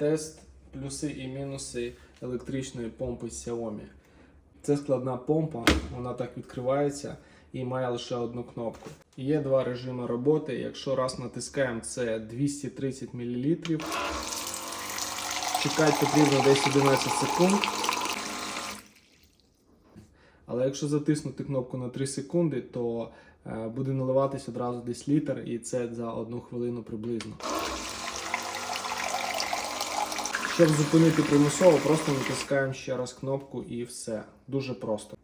Тест плюси і мінуси електричної помпи Xiaomi. Це складна помпа, вона так відкривається і має лише одну кнопку. Є два режими роботи. Якщо раз натискаємо, це 230 мл. Чекати потрібно десь 11 секунд. Але якщо затиснути кнопку на 3 секунди, то е, буде наливатись одразу десь літр, і це за одну хвилину приблизно. Щоб зупинити примусово, просто натискаємо ще раз кнопку і все. Дуже просто.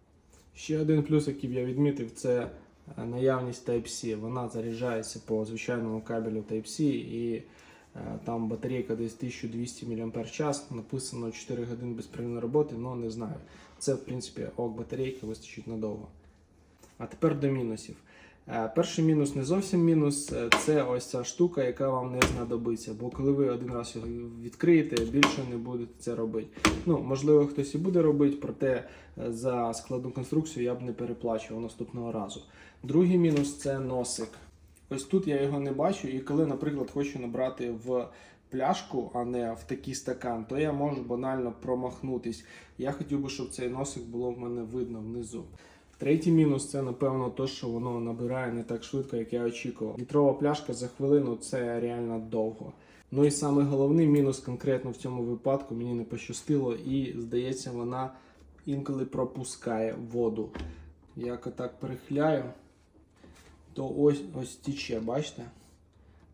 Ще один плюс, який я відмітив, це е, наявність Type-C. Вона заряджається по звичайному кабелю Type-C і е, там батарейка десь 1200 мАч, написано 4 години безперервної роботи, але не знаю. Це, в принципі, ок батарейки вистачить надовго. А тепер до мінусів. Е, Перший мінус не зовсім мінус, е, це ось ця штука, яка вам не знадобиться. Бо коли ви один раз його відкриєте, більше не будете це робити. Ну, можливо, хтось і буде робити, проте е, за складну конструкцію я б не переплачував наступного разу. Другий мінус це носик. Ось тут я його не бачу, і коли, наприклад, хочу набрати в пляшку, а не в такий стакан, то я можу банально промахнутись. Я хотів би, щоб цей носик було в мене видно внизу. Третій мінус це, напевно, то, що воно набирає не так швидко, як я очікував. Літрова пляшка за хвилину це реально довго. Ну і саме головний мінус конкретно в цьому випадку мені не пощастило, і здається, вона інколи пропускає воду. Як отак перехиляю, то ось ось тіче, бачите?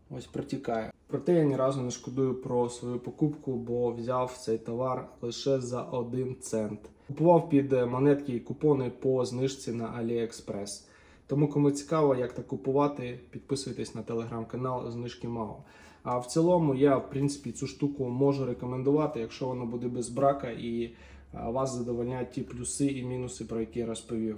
Ось протікає. Проте я ні разу не шкодую про свою покупку, бо взяв цей товар лише за 1 цент. Купував під монетки і купони по знижці на AliExpress. Тому, кому цікаво, як так купувати, підписуйтесь на телеграм-канал знижки МАО. А в цілому я, в принципі, цю штуку можу рекомендувати, якщо воно буде без брака і вас задовольняють ті плюси і мінуси, про які я розповів.